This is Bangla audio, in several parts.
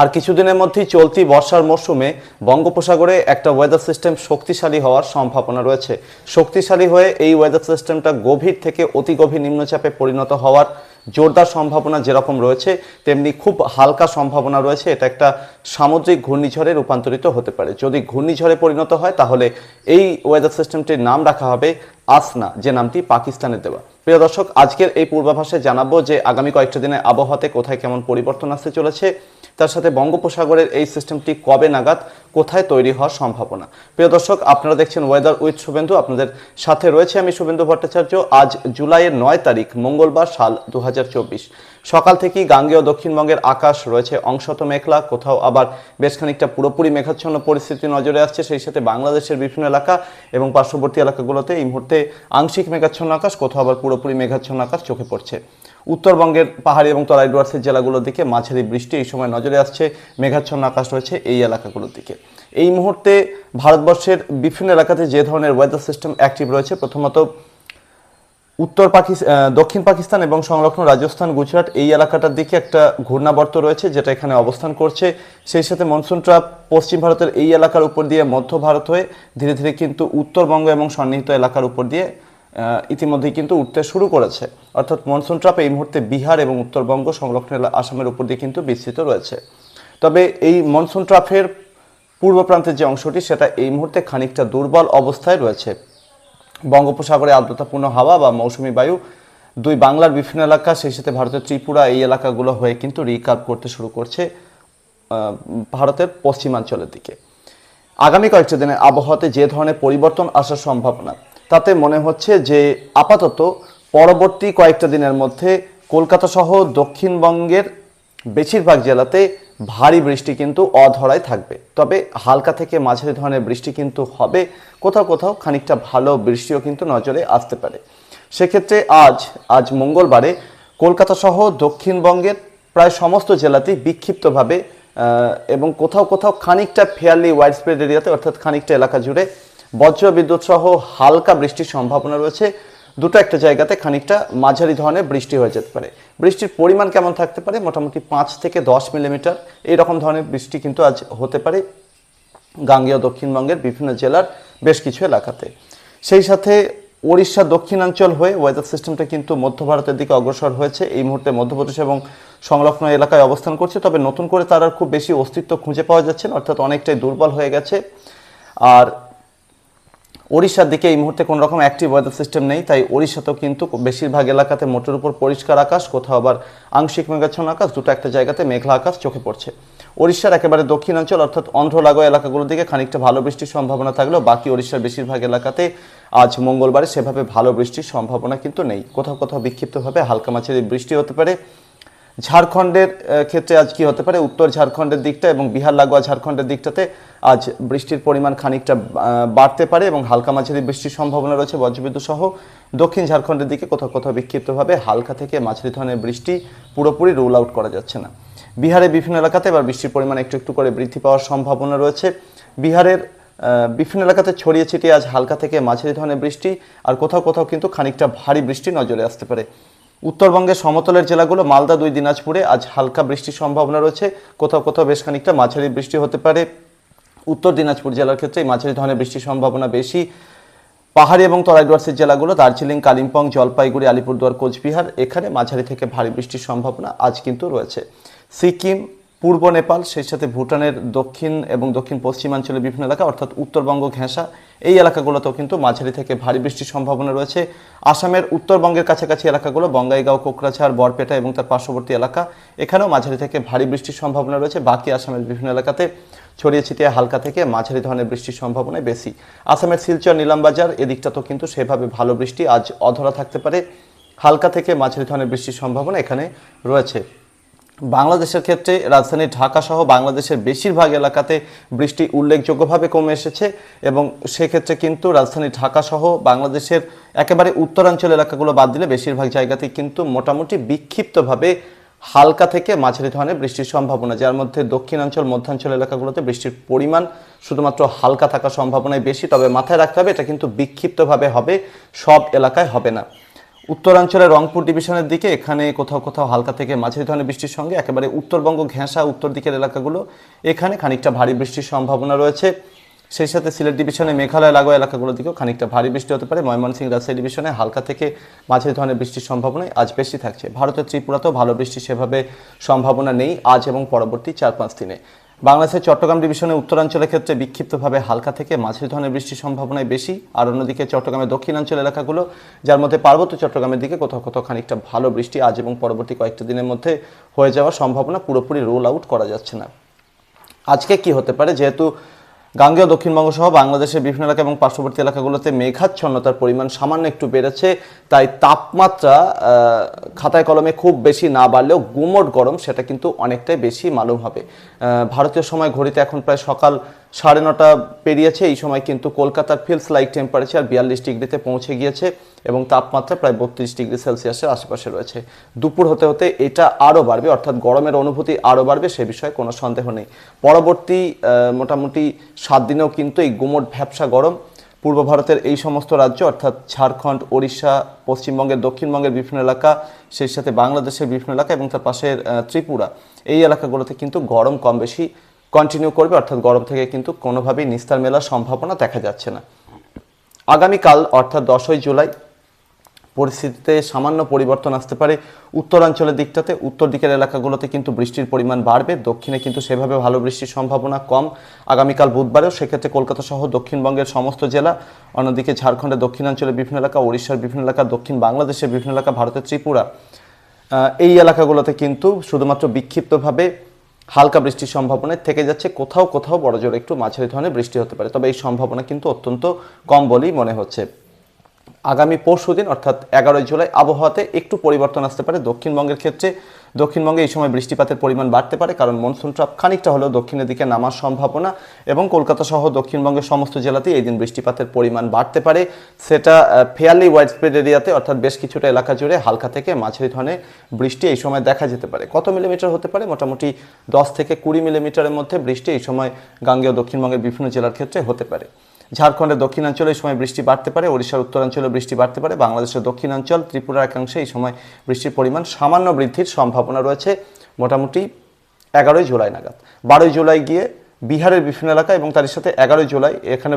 আর কিছুদিনের মধ্যেই চলতি বর্ষার মরশুমে বঙ্গোপসাগরে একটা ওয়েদার সিস্টেম শক্তিশালী হওয়ার সম্ভাবনা রয়েছে। শক্তিশালী হয়ে এই ওয়েদার সিস্টেমটা গভীর থেকে অতি গভীর নিম্নচাপে পরিণত হওয়ার জোরদার সম্ভাবনা যেরকম রয়েছে, তেমনি খুব হালকা সম্ভাবনা রয়েছে। এটা একটা সামুদ্রিক ঘূর্ণিঝড়ে রূপান্তরিত হতে পারে। যদি ঘূর্ণিঝড়ে পরিণত হয়, তাহলে এই ওয়েদার সিস্টেমটির নাম রাখা হবে আসনা, যে নামটি পাকিস্তানে দেওয়া। প্রিয় দর্শক, আজকের এই পূর্বাভাসে জানাব যে আগামী কয়েকটা দিনে আবহাওয়াতে কোথায় কেমন পরিবর্তন আসতে চলেছে। তার সাথে বঙ্গোপসাগরের এই সিস্টেমটি কবে নাগাদ, কোথায় তৈরি হওয়ার সম্ভাবনা? প্রিয় দর্শক, আপনারা দেখছেন ওয়েদার উইথ শুভেন্দু। আপনাদের সাথে রয়েছে আমি শুভেন্দু ভট্টাচার্য। আজ জুলাইয়ের নয় তারিখ, মঙ্গলবার সাল দু হাজার চব্বিশ। সকাল থেকেই গাঙ্গেয় দক্ষিণবঙ্গের আকাশ রয়েছে অংশত মেঘলা, কোথাও আবার বেশ খানিকটা পুরোপুরি মেঘাচ্ছন্ন পরিস্থিতি নজরে আসছে। সেই সাথে বাংলাদেশের বিভিন্ন এলাকা এবং পার্শ্ববর্তী এলাকাগুলোতে এই মুহূর্তে আংশিক মেঘাচ্ছন্ন আকাশ, কোথাও আবার পুরোপুরি মেঘাচ্ছন্ন আকাশ চোখে পড়ছে। উত্তরবঙ্গের পাহাড়ি এবং তরাই ডুয়ার্সের জেলাগুলোর দিকে মাঝারি বৃষ্টি এই সময় নজরে আসছে। মেঘাচ্ছন্ন আকাশ রয়েছে এই এলাকাগুলোর দিকে। এই মুহূর্তে ভারতবর্ষের বিভিন্ন এলাকাতে যে ধরনের ওয়েদার সিস্টেম অ্যাক্টিভ রয়েছে, প্রথমত উত্তর পাকিস্তান দক্ষিণ পাকিস্তান এবং সংলগ্ন রাজস্থান, গুজরাট এই এলাকাটার দিকে একটা ঘূর্ণাবর্ত রয়েছে যেটা এখানে অবস্থান করছে। সেই সাথে মনসুন ট্রাপ পশ্চিম ভারতের এই এলাকার উপর দিয়ে মধ্য ভারত হয়ে ধীরে ধীরে কিন্তু উত্তরবঙ্গ এবং সন্নিহিত এলাকার উপর দিয়ে ইতিমধ্যেই কিন্তু উঠতে শুরু করেছে। অর্থাৎ মনসুন ট্রাপ এই মুহূর্তে বিহার এবং উত্তরবঙ্গ সংলগ্ন আসামের উপর দিয়ে কিন্তু বিস্তৃত রয়েছে। তবে এই মনসুন ট্রাফের পূর্ব প্রান্তের যে অংশটি, সেটা এই মুহূর্তে খানিকটা দুর্বল অবস্থায় রয়েছে। বঙ্গোপসাগরে আর্দ্রতাপূর্ণ হাওয়া বা মৌসুমী বায়ু দুই বাংলার বিভিন্ন এলাকা, সেই সাথে ভারতের ত্রিপুরা, এই এলাকাগুলো হয়ে কিন্তু রিকার্ভ করতে শুরু করছে ভারতের পশ্চিমাঞ্চলের দিকে। আগামী কয়েকটা দিনে আবহাওয়াতে যে ধরনের পরিবর্তন আসার সম্ভাবনা তাতে মনে হচ্ছে যে আপাতত পরবর্তী কয়েকটা দিনের মধ্যে কলকাতা সহ দক্ষিণবঙ্গের বেশিরভাগ জেলাতে ভারী বৃষ্টি কিন্তু অধরায় থাকবে। তবে হালকা থেকে মাঝারি ধরনের বৃষ্টি কিন্তু হবে। কোথাও কোথাও খানিকটা ভালো বৃষ্টিও কিন্তু নজরে আসতে পারে। সেক্ষেত্রে আজ আজ মঙ্গলবারে কলকাতা সহ দক্ষিণবঙ্গের প্রায় সমস্ত জেলাতেই বিক্ষিপ্তভাবে এবং কোথাও কোথাও খানিকটা ফেয়ারলি ওয়াইড স্প্রেড এরিয়াতে অর্থাৎ খানিকটা এলাকা জুড়ে বজ্র বিদ্যুৎ সহ হালকা বৃষ্টির সম্ভাবনা রয়েছে। দুটো একটা জায়গাতে খানিকটা মাঝারি ধরনের বৃষ্টি হয়ে যেতে পারে। বৃষ্টির পরিমাণ কেমন থাকতে পারে? মোটামুটি পাঁচ থেকে দশ মিলিমিটার। এইরকম ধরনের বৃষ্টি কিন্তু আজ হতে পারে গাঙ্গেয় দক্ষিণবঙ্গের বিভিন্ন জেলার বেশ কিছু এলাকাতে। সেই সাথে ওড়িশা দক্ষিণাঞ্চল হয়ে ওয়েদার সিস্টেমটা কিন্তু মধ্য ভারতের দিকে অগ্রসর হয়েছে। এই মুহূর্তে মধ্যপ্রদেশ এবং সংলগ্ন এলাকায় অবস্থান করছে। তবে নতুন করে তার আর খুব বেশি অস্তিত্ব খুঁজে পাওয়া যাচ্ছে অর্থাৎ অনেকটাই দুর্বল হয়ে গেছে। আর ওড়িশার দিকে এই মুহূর্তে কোনো রকম অ্যাক্টিভ ওয়েদার সিস্টেম নেই, তাই ওড়িশাতেও কিন্তু বেশিরভাগ এলাকাতে মোটের উপর পরিষ্কার আকাশ, কোথাও আবার আংশিক মেঘাচ্ছন্ন আকাশ, দুটো একটা জায়গাতে মেঘলা আকাশ চোখে পড়ছে। ওড়িশার একেবারে দক্ষিণাঞ্চল অর্থাৎ অন্ধ্র লাগোয়া এলাকাগুলোর দিকে খানিকটা ভালো বৃষ্টির সম্ভাবনা থাকলেও বাকি ওড়িশার বেশিরভাগ এলাকাতে আজ মঙ্গলবারে সেভাবে ভালো বৃষ্টির সম্ভাবনা কিন্তু নেই। কোথাও কোথাও বিক্ষিপ্তভাবে হালকা মাছের বৃষ্টি হতে পারে। ঝাড়খণ্ডের ক্ষেত্রে আজ কি হতে পারে? উত্তর ঝাড়খণ্ডের দিকটা এবং বিহার লাগোয়া ঝাড়খণ্ডের দিকটাতে আজ বৃষ্টির পরিমাণ খানিকটা বাড়তে পারে এবং হালকা মাঝারি বৃষ্টির সম্ভাবনা রয়েছে বজ্রবিদ্যুৎ সহ। দক্ষিণ ঝাড়খণ্ডের দিকে কোথাও কোথাও বিক্ষিপ্তভাবে হালকা থেকে মাঝারি ধরনের বৃষ্টি পুরোপুরি রোল আউট করা যাচ্ছে না। বিহারের বিভিন্ন এলাকাতে এবার বৃষ্টির পরিমাণ একটু একটু করে বৃদ্ধি পাওয়ার সম্ভাবনা রয়েছে। বিহারের বিভিন্ন এলাকাতে ছড়িয়ে ছিটিয়ে আজ হালকা থেকে মাঝারি ধরনের বৃষ্টি আর কোথাও কোথাও কিন্তু খানিকটা ভারী বৃষ্টি নজরে আসতে পারে। উত্তরবঙ্গের সমতলের জেলাগুলো, মালদা দুই, দিনাজপুরে আজ হালকা বৃষ্টির সম্ভাবনা রয়েছে। কোথাও কোথাও বেশ খানিকটা মাঝারি বৃষ্টি হতে পারে। উত্তর দিনাজপুর জেলার ক্ষেত্রে মাঝারি ধরনের বৃষ্টির সম্ভাবনা বেশি। পাহাড়ি এবং তরাইডুয়ার্সের জেলাগুলো, দার্জিলিং, কালিম্পং, জলপাইগুড়ি, আলিপুরদুয়ার, কোচবিহার, এখানে মাঝারি থেকে ভারী বৃষ্টির সম্ভাবনা আজ কিন্তু রয়েছে। সিকিম পূর্ব নেপাল, সেই সাথে ভুটানের দক্ষিণ এবং দক্ষিণ পশ্চিমাঞ্চলের বিভিন্ন এলাকা, অর্থাৎ উত্তরবঙ্গ, ঘেঁষা, এই এলাকাগুলোতেও কিন্তু মাঝারি থেকে ভারী বৃষ্টির সম্ভাবনা রয়েছে। আসামের উত্তরবঙ্গের কাছাকাছি এলাকাগুলো, বঙ্গাইগাঁও, কোকরাঝাড়, বরপেটা এবং তার পার্শ্ববর্তী এলাকা, এখানেও মাঝারি থেকে ভারী বৃষ্টির সম্ভাবনা রয়েছে। বাকি আসামের বিভিন্ন এলাকাতে ছড়িয়ে ছিটিয়ে হালকা থেকে মাঝারি ধরনের বৃষ্টির সম্ভাবনা বেশি। আসামের শিলচর, নিলামবাজার, এদিকটাতেও কিন্তু সেভাবে ভালো বৃষ্টি আজ অধরা থাকতে পারে। হালকা থেকে মাঝারি ধরনের বৃষ্টির সম্ভাবনা এখানে রয়েছে। বাংলাদেশের ক্ষেত্রে রাজধানী ঢাকা সহ বাংলাদেশের বেশিরভাগ এলাকাতে বৃষ্টি উল্লেখযোগ্যভাবে কমে এসেছে এবং সেক্ষেত্রে কিন্তু রাজধানী ঢাকা সহ বাংলাদেশের একেবারে উত্তরাঞ্চল এলাকাগুলো বাদ দিলে বেশিরভাগ জায়গাতেই কিন্তু মোটামুটি বিক্ষিপ্তভাবে হালকা থেকে মাঝারি ধরনের বৃষ্টির সম্ভাবনা, যার মধ্যে দক্ষিণাঞ্চল, মধ্যাঞ্চল এলাকাগুলোতে বৃষ্টির পরিমাণ শুধুমাত্র হালকা থাকার সম্ভাবনাই বেশি। তবে মাথায় রাখতে হবে, এটা কিন্তু বিক্ষিপ্তভাবে হবে, সব এলাকায় হবে না। উত্তরাঞ্চলে রংপুর ডিভিশনের দিকে এখানে কোথাও কোথাও হালকা থেকে মাঝারি ধরনের বৃষ্টির সঙ্গে একেবারে উত্তরবঙ্গ ঘেঁষা উত্তর দিকের এলাকাগুলো, এখানে খানিকটা ভারী বৃষ্টির সম্ভাবনা রয়েছে। সেই সাথে সিলেট ডিভিশনে, মেঘালয়, লাগোয়া এলাকাগুলোর দিকেও খানিকটা ভারী বৃষ্টি হতে পারে। ময়মনসিংহ রাজশাহী ডিভিশনে হালকা থেকে মাঝারি ধরনের বৃষ্টির সম্ভাবনাই আজ বেশি থাকছে। ভারতের ত্রিপুরাতেও ভালো বৃষ্টি সেভাবে সম্ভাবনা নেই আজ এবং পরবর্তী চার পাঁচ দিনে। বাংলাদেশের চট্টগ্রাম ডিভিশনে উত্তরাঞ্চলের ক্ষেত্রে বিক্ষিপ্তভাবে হালকা থেকে মাঝের ধরনের বৃষ্টির সম্ভাবনায় বেশি। আর অন্যদিকে চট্টগ্রামের দক্ষিণাঞ্চল এলাকাগুলো, যার মধ্যে পার্বত্য চট্টগ্রামের দিকে কোথাও কোথাও খানিকটা ভালো বৃষ্টি আজ এবং পরবর্তী কয়েকটা দিনের মধ্যে হয়ে যাওয়ার সম্ভাবনা পুরোপুরি রোল আউট করা যাচ্ছে না। আজকে কি হতে পারে? যেহেতু গাঙ্গেয় দক্ষিণবঙ্গ সহ বাংলাদেশের বিভিন্ন এলাকা এবং পার্শ্ববর্তী এলাকাগুলোতে মেঘাচ্ছন্নতার পরিমাণ সামান্য একটু বেড়েছে, তাই তাপমাত্রা খাতায় কলমে খুব বেশি না বাড়লেও গুমট গরম সেটা কিন্তু অনেকটাই বেশি মালুম হবে। ভারতীয় সময় ঘড়িতে এখন প্রায় সকাল সাড়ে নটা পেরিয়েছে, এই সময় কিন্তু কলকাতার ফিলস লাইক টেম্পারেচার বিয়াল্লিশ ডিগ্রিতে পৌঁছে গিয়েছে এবং তাপমাত্রা প্রায় বত্রিশ ডিগ্রি সেলসিয়াসের আশেপাশে রয়েছে। দুপুর হতে হতে এটা আরও বাড়বে, অর্থাৎ গরমের অনুভূতি আরও বাড়বে, সে বিষয়ে কোনো সন্দেহ নেই। পরবর্তী মোটামুটি সাত দিনেও কিন্তু এই গুমট ভ্যাবসা গরম। পূর্ব ভারতের এই সমস্ত রাজ্য, অর্থাৎ ঝাড়খণ্ড, ওড়িশা, পশ্চিমবঙ্গের দক্ষিণবঙ্গের বিভিন্ন এলাকা, সেই সাথে বাংলাদেশের বিভিন্ন এলাকা এবং তার পাশের ত্রিপুরা, এই এলাকাগুলোতে কিন্তু গরম কম বেশি কন্টিনিউ করবে, অর্থাৎ গরম থেকে কিন্তু কোনোভাবেই নিস্তার মেলার সম্ভাবনা দেখা যাচ্ছে না। আগামীকাল, অর্থাৎ দশই জুলাই পরিস্থিতিতে সামান্য পরিবর্তন আসতে পারে। উত্তরাঞ্চলের দিকটাতে উত্তর দিকের এলাকাগুলোতে কিন্তু বৃষ্টির পরিমাণ বাড়বে। দক্ষিণে কিন্তু সেভাবে ভালো বৃষ্টির সম্ভাবনা কম। আগামীকাল বুধবারেও সেক্ষেত্রে কলকাতা সহ দক্ষিণবঙ্গের সমস্ত জেলা, অন্যদিকে ঝাড়খণ্ডের দক্ষিণাঞ্চলের বিভিন্ন এলাকা, ওড়িশার বিভিন্ন এলাকা, দক্ষিণ বাংলাদেশের বিভিন্ন এলাকা, ভারতের ত্রিপুরা এই এলাকাগুলোতে কিন্তু শুধুমাত্র বিক্ষিপ্তভাবে হালকা বৃষ্টির সম্ভাবনা থেকে যাচ্ছে। কোথাও কোথাও বড় জোরে একটু মাঝারি ধরনের বৃষ্টি হতে পারে। তবে এই সম্ভাবনা কিন্তু অত্যন্ত কম বলেই মনে হচ্ছে। আগামী পরশু দিন, অর্থাৎ এগারোই জুলাই, আবহাওয়াতে একটু পরিবর্তন আসতে পারে দক্ষিণবঙ্গের ক্ষেত্রে। দক্ষিণবঙ্গে এই সময় বৃষ্টিপাতের পরিমাণ বাড়তে পারে, কারণ মনসুন ট্রাপ খানিকটা হলেও দক্ষিণের দিকে নামার সম্ভাবনা এবং কলকাতা সহ দক্ষিণবঙ্গের সমস্ত জেলাতেই এই দিন বৃষ্টিপাতের পরিমাণ বাড়তে পারে। সেটা ফেয়ারলি ওয়াইড স্প্রেড এরিয়াতে অর্থাৎ বেশ কিছুটা এলাকা জুড়ে হালকা থেকে মাঝারি ধরনের বৃষ্টি এই সময় দেখা যেতে পারে। কত মিলিমিটার হতে পারে? মোটামুটি দশ থেকে কুড়ি মিলিমিটারের মধ্যে বৃষ্টি এই সময় গাঙ্গেয় দক্ষিণবঙ্গের বিভিন্ন জেলার ক্ষেত্রে হতে পারে। ঝাড়খণ্ডের দক্ষিণাঞ্চলে এই সময় বৃষ্টি বাড়তে পারে, ওড়িশার উত্তরাঞ্চলে বৃষ্টি বাড়তে পারে, বাংলাদেশের দক্ষিণাঞ্চল, ত্রিপুরার একাংশে এই সময় বৃষ্টির পরিমাণ সামান্য বৃদ্ধির সম্ভাবনা রয়েছে। মোটামুটি এগারোই জুলাই নাগাদ। বারোই জুলাই গিয়ে বিহারের বিভিন্ন এলাকা এবং তার সাথে এগারোই জুলাই, এখানে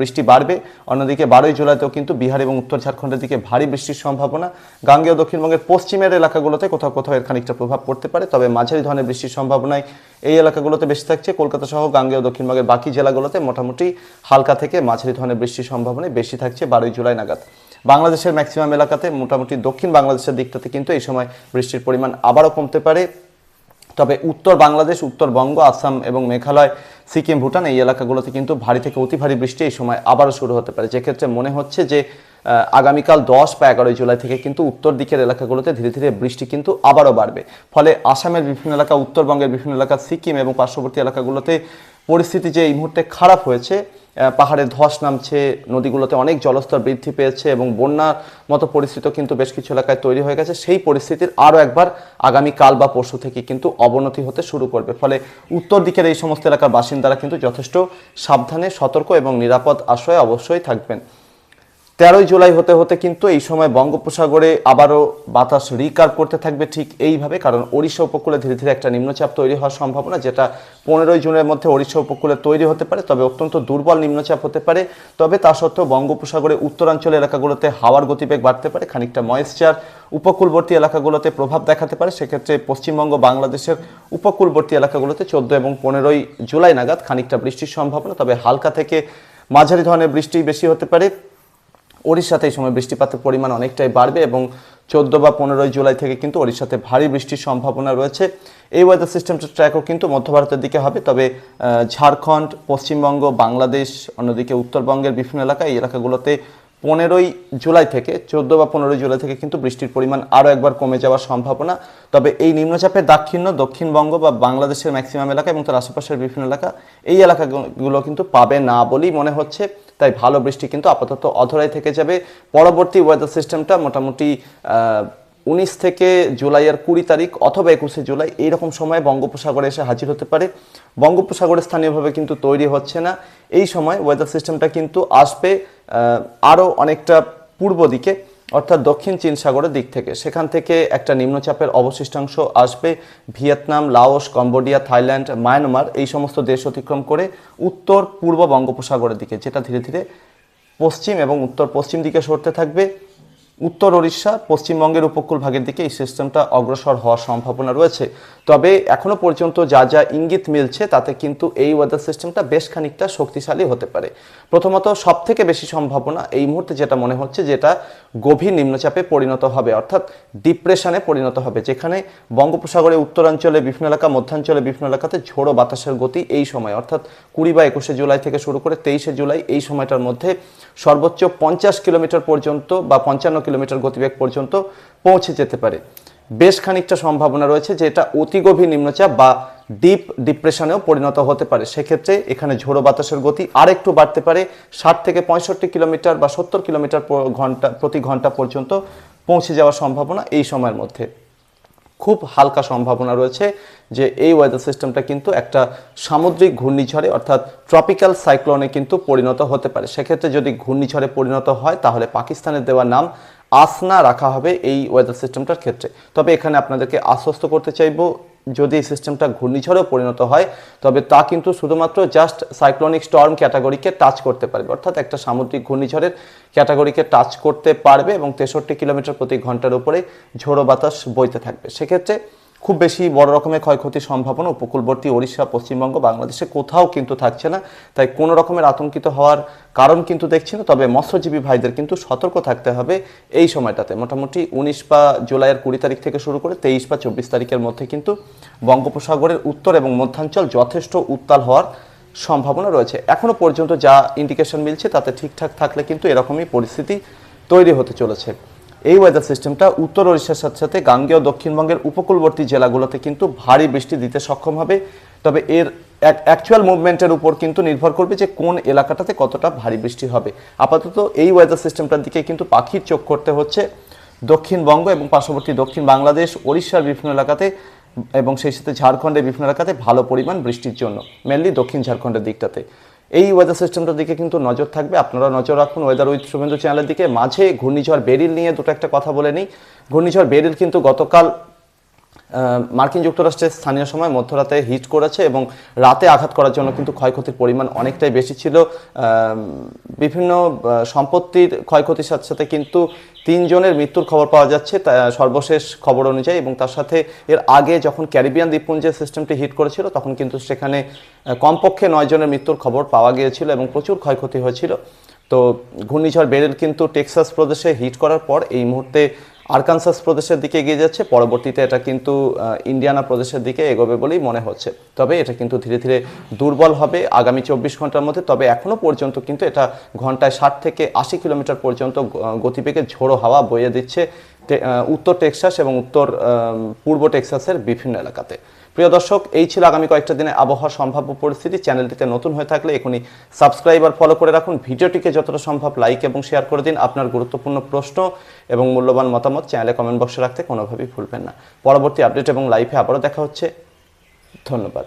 বৃষ্টি বাড়বে। অন্যদিকে বারোই জুলাইতেও কিন্তু বিহার এবং উত্তর ঝাড়খণ্ডের দিকে ভারী বৃষ্টির সম্ভাবনা। গাঙ্গেয় দক্ষিণবঙ্গের পশ্চিমের এলাকাগুলোতে কোথাও কোথাও এর খানিকটা প্রভাব পড়তে পারে। তবে মাঝারি ধরনের বৃষ্টির সম্ভাবনায় এই এলাকাগুলোতে বেশি থাকছে। কলকাতা সহ গাঙ্গেয় দক্ষিণবঙ্গের বাকি জেলাগুলোতে মোটামুটি হালকা থেকে মাঝারি ধরনের বৃষ্টির সম্ভাবনায় বেশি থাকছে বারোই জুলাই নাগাদ। বাংলাদেশের ম্যাক্সিমাম এলাকাতে মোটামুটি দক্ষিণ বাংলাদেশের দিকটাতে কিন্তু এই সময় বৃষ্টির পরিমাণ আবারও কমতে পারে। তবে উত্তর বাংলাদেশ উত্তরবঙ্গ আসাম এবং মেঘালয়, সিকিম, ভুটান এই এলাকাগুলোতে কিন্তু ভারী থেকে অতি ভারী বৃষ্টি এই সময় আবারও শুরু হতে পারে। যেক্ষেত্রে মনে হচ্ছে যে আগামীকাল দশ বা এগারোই জুলাই থেকে কিন্তু উত্তর দিকের এলাকাগুলোতে ধীরে ধীরে বৃষ্টি কিন্তু আবারও বাড়বে। ফলে আসামের বিভিন্ন এলাকা, উত্তরবঙ্গের বিভিন্ন এলাকা, সিকিম এবং পার্শ্ববর্তী এলাকাগুলোতে পরিস্থিতি যে এই মুহূর্তে খারাপ হয়েছে পাহাড়ে ধস নামছে, নদীগুলোতে অনেক জলস্তর বৃদ্ধি পেয়েছে এবং বন্যার মতো পরিস্থিতি কিন্তু বেশ কিছু এলাকায় তৈরি হয়ে গেছে। সেই পরিস্থিতির আরও একবার আগামী কাল বা পরশু থেকে কিন্তু অবনতি হতে শুরু করবে। ফলে উত্তর দিকের এই সমস্ত এলাকার বাসিন্দারা কিন্তু যথেষ্ট সাবধানে, সতর্ক এবং নিরাপদ আশ্রয়ে অবশ্যই থাকবেন। তেরোই জুলাই হতে হতে কিন্তু এই সময় বঙ্গোপসাগরে আবারও বাতাস রিকার করতে থাকবে ঠিক এইভাবে, কারণ ওড়িশা উপকূলে ধীরে ধীরে একটা নিম্নচাপ তৈরি হওয়ার সম্ভাবনা, যেটা পনেরোই জুনের মধ্যে ওড়িশা উপকূলে তৈরি হতে পারে, তবে অত্যন্ত দুর্বল নিম্নচাপ হতে পারে। তবে তা সত্ত্বেও বঙ্গোপসাগরে উত্তরাঞ্চল এলাকাগুলোতে হাওয়ার গতিবেগ বাড়তে পারে, খানিকটা ময়েশ্চার উপকূলবর্তী এলাকাগুলোতে প্রভাব দেখাতে পারে। সেক্ষেত্রে পশ্চিমবঙ্গ, বাংলাদেশের উপকূলবর্তী এলাকাগুলোতে চোদ্দ এবং পনেরোই জুলাই নাগাদ খানিকটা বৃষ্টির সম্ভাবনা, তবে হালকা থেকে মাঝারি ধরনের বৃষ্টি বেশি হতে পারে। ওড়িশাতে এই সময় বৃষ্টিপাতের পরিমাণ অনেকটাই বাড়বে এবং চোদ্দ বা পনেরোই জুলাই থেকে কিন্তু ওড়িশাতে ভারী বৃষ্টির সম্ভাবনা রয়েছে। এই ওয়েদার সিস্টেমটা ট্র্যাকও কিন্তু মধ্য ভারতের দিকে হবে, তবে ঝাড়খণ্ড, পশ্চিমবঙ্গ, বাংলাদেশ, অন্যদিকে উত্তরবঙ্গের বিভিন্ন এলাকা এই এলাকাগুলোতে পনেরোই জুলাই থেকে, চোদ্দ বা পনেরোই জুলাই থেকে কিন্তু বৃষ্টির পরিমাণ আরও একবার কমে যাওয়ার সম্ভাবনা। তবে এই নিম্নচাপের দাক্ষিণ্য দক্ষিণবঙ্গ বা বাংলাদেশের ম্যাক্সিমাম এলাকা এবং তার আশেপাশের বিভিন্ন এলাকা, এই এলাকাগুলো কিন্তু পাবে না বলেই মনে হচ্ছে। তাই ভালো বৃষ্টি কিন্তু আপাতত অধরাই থেকে যাবে। পরবর্তী ওয়েদার সিস্টেমটা মোটামুটি উনিশ থেকে জুলাইয়ের কুড়ি তারিখ অথবা একুশে জুলাই এইরকম সময়ে বঙ্গোপসাগরে এসে হাজির হতে পারে। বঙ্গোপসাগরে স্থানীয়ভাবে কিন্তু তৈরি হচ্ছে না। এই সময় ওয়েদার সিস্টেমটা কিন্তু আসবে আরও অনেকটা পূর্ব দিকে, অর্থাৎ দক্ষিণ চীন সাগরের দিক থেকে। সেখান থেকে একটা নিম্নচাপের অবশিষ্টাংশ আসবে। Vietnam, Laos, Cambodia, Thailand, Myanmar এই সমস্ত দেশ অতিক্রম করে উত্তর পূর্ব বঙ্গোপসাগরের দিকে, যেটা ধীরে ধীরে পশ্চিম এবং উত্তর পশ্চিম দিকে সরতে থাকবে। উত্তর ওড়িশা পশ্চিমবঙ্গের উপকূল ভাগের দিকে এই সিস্টেমটা অগ্রসর হওয়ার সম্ভাবনা রয়েছে। তবে এখনও পর্যন্ত যা যা ইঙ্গিত মিলছে, তাতে কিন্তু এই ওয়েদার সিস্টেমটা বেশ খানিকটা শক্তিশালী হতে পারে। প্রথমত সব থেকে বেশি সম্ভাবনা এই মুহূর্তে যেটা মনে হচ্ছে, যেটা গভীর নিম্নচাপে পরিণত হবে, অর্থাৎ ডিপ্রেশনে পরিণত হবে, যেখানে বঙ্গোপসাগরের উত্তরাঞ্চলে, বিভিন্ন এলাকা, মধ্যাঞ্চলে, বিভিন্ন এলাকাতে ঝোড়ো বাতাসের গতি এই সময়, অর্থাৎ কুড়ি বা একুশে জুলাই থেকে শুরু করে তেইশে জুলাই এই সময়টার মধ্যে সর্বোচ্চ পঞ্চাশ কিলোমিটার পর্যন্ত বা পঞ্চান্ন কিলোমিটার গতিবেগ পর্যন্ত পৌঁছে যেতে পারে। বেশ খানিকটা সম্ভাবনা রয়েছে যে এটা অতি গভীর নিম্নচাপ বা ডিপ ডিপ্রেশনেও পরিণত হতে পারে। সেক্ষেত্রে এখানে ঝোড়ো বাতাসের গতি আর একটু বাড়তে পারে। ষাট থেকে পঁয়ষট্টি কিলোমিটার বা সত্তর কিলোমিটার ঘণ্টা, প্রতি ঘণ্টা পর্যন্ত পৌঁছে যাওয়ার সম্ভাবনা এই সময়ের মধ্যে। খুব হালকা সম্ভাবনা রয়েছে যে এই ওয়েদার সিস্টেমটা কিন্তু একটা সামুদ্রিক ঘূর্ণিঝড়ে অর্থাৎ ট্রপিক্যাল সাইক্লোনে কিন্তু পরিণত হতে পারে। সেক্ষেত্রে যদি ঘূর্ণিঝড়ে পরিণত হয়, তাহলে পাকিস্তানের দেওয়া নাম আসনা রাখা হবে এই ওয়েদার সিস্টেমটার ক্ষেত্রে। তবে এখানে আপনাদেরকে আশ্বস্ত করতে চাইব, যদি এই সিস্টেমটা ঘূর্ণিঝড়েও পরিণত হয়, তবে তা কিন্তু শুধুমাত্র জাস্ট সাইক্লোনিক স্টর্ম ক্যাটাগরিকে টাচ করতে পারবে। অর্থাৎ একটা সামুদ্রিক ঘূর্ণিঝড়ের ক্যাটাগরিকে টাচ করতে পারবে এবং তেষট্টি কিলোমিটার প্রতি ঘণ্টার উপরে ঝোড়ো বাতাস বইতে থাকবে। সেক্ষেত্রে খুব বেশি বড় রকমের ক্ষয়ক্ষতির সম্ভাবনা উপকূলবর্তী ওড়িশা, পশ্চিমবঙ্গ, বাংলাদেশে কোথাও কিন্তু থাকছে না। তাই কোনো রকমের আতঙ্কিত হওয়ার কারণ কিন্তু দেখছি না। তবে মৎস্যজীবী ভাইদের কিন্তু সতর্ক থাকতে হবে এই সময়টাতে। মোটামুটি উনিশ বা জুলাইয়ের কুড়ি তারিখ থেকে শুরু করে তেইশ বা চব্বিশ তারিখের মধ্যে কিন্তু বঙ্গোপসাগরের উত্তর এবং মধ্যাঞ্চল যথেষ্ট উত্তাল হওয়ার সম্ভাবনা রয়েছে। এখনও পর্যন্ত যা ইন্ডিকেশন মিলছে, তাতে ঠিকঠাক থাকলে কিন্তু এরকমই পরিস্থিতি তৈরি হতে চলেছে। এই ওয়েদার সিস্টেমটা উত্তর ওড়িশার সাথে সাথে গাঙ্গেয় দক্ষিণবঙ্গের উপকূলবর্তী জেলাগুলোতে কিন্তু ভারী বৃষ্টি দিতে সক্ষম হবে। তবে এর এক অ্যাকচুয়াল মুভমেন্টের উপর কিন্তু নির্ভর করবে যে কোন এলাকাটাতে কতটা ভারী বৃষ্টি হবে। আপাতত এই ওয়েদার সিস্টেমটার দিকে কিন্তু পাখির চোখ করতে হচ্ছে দক্ষিণবঙ্গ এবং পার্শ্ববর্তী দক্ষিণ বাংলাদেশ, ওড়িশার বিভিন্ন এলাকাতে এবং সেই সাথে ঝাড়খণ্ডের বিভিন্ন এলাকাতে ভালো পরিমাণ বৃষ্টির জন্য মেনলি দক্ষিণ ঝাড়খণ্ডের দিকটাতে। এই ওয়েদার সিস্টেমটার দিকে কিন্তু নজর থাকবে। আপনারা নজর রাখুন ওয়েদার উইথ শুভেন্দু চ্যানেলের দিকে। মাঝে ঘূর্ণিঝড় বেরিল নিয়ে দুটো একটা কথা বলে নিই। ঘূর্ণিঝড় বেরিল কিন্তু গতকাল মার্কিন যুক্তরাষ্ট্রের স্থানীয় সময় মধ্যরাতে হিট করেছে এবং রাতে আঘাত করার জন্য কিন্তু ক্ষয়ক্ষতির পরিমাণ অনেকটাই বেশি ছিল। বিভিন্ন সম্পত্তির ক্ষয়ক্ষতির সাথে সাথে কিন্তু তিনজনের মৃত্যুর খবর পাওয়া যাচ্ছে সর্বশেষ খবর অনুযায়ী এবং তার সাথে এর আগে যখন ক্যারিবিয়ান দ্বীপপুঞ্জের সিস্টেমটি হিট করেছিল, তখন কিন্তু সেখানে কমপক্ষে নয় জনের মৃত্যুর খবর পাওয়া গিয়েছিল এবং প্রচুর ক্ষয়ক্ষতি হয়েছিল। তো ঘূর্ণিঝড় বেরেল কিন্তু টেক্সাস প্রদেশে হিট করার পর এই মুহূর্তে আরকানসাস প্রদেশের দিকে এগিয়ে যাচ্ছে। পরবর্তীতে এটা কিন্তু ইন্ডিয়ানা প্রদেশের দিকে এগোবে বলেই মনে হচ্ছে। তবে এটা কিন্তু ধীরে ধীরে দুর্বল হবে আগামী চব্বিশ ঘণ্টার মধ্যে। তবে এখনও পর্যন্ত কিন্তু এটা ঘন্টায় ষাট থেকে আশি কিলোমিটার পর্যন্ত গতিবেগে ঝোড়ো হাওয়া বইয়ে দিচ্ছে উত্তর টেক্সাস এবং উত্তর পূর্ব টেক্সাসের বিভিন্ন এলাকাতে। প্রিয় দর্শক, এই ছিল আগামী কয়েকটা দিনে আবহাওয়া সম্ভাব্য পরিস্থিতি। চ্যানেলটিতে নতুন হয়ে থাকলে এখনই সাবস্ক্রাইব আর ফলো করে রাখুন। ভিডিওটিকে যতটা সম্ভব লাইক এবং শেয়ার করে দিন। আপনার গুরুত্বপূর্ণ প্রশ্ন এবং মূল্যবান মতামত চ্যানেলে কমেন্ট বক্সে রাখতে কোনোভাবেই ভুলবেন না। পরবর্তী আপডেট এবং লাইফে আবারও দেখা হচ্ছে। ধন্যবাদ।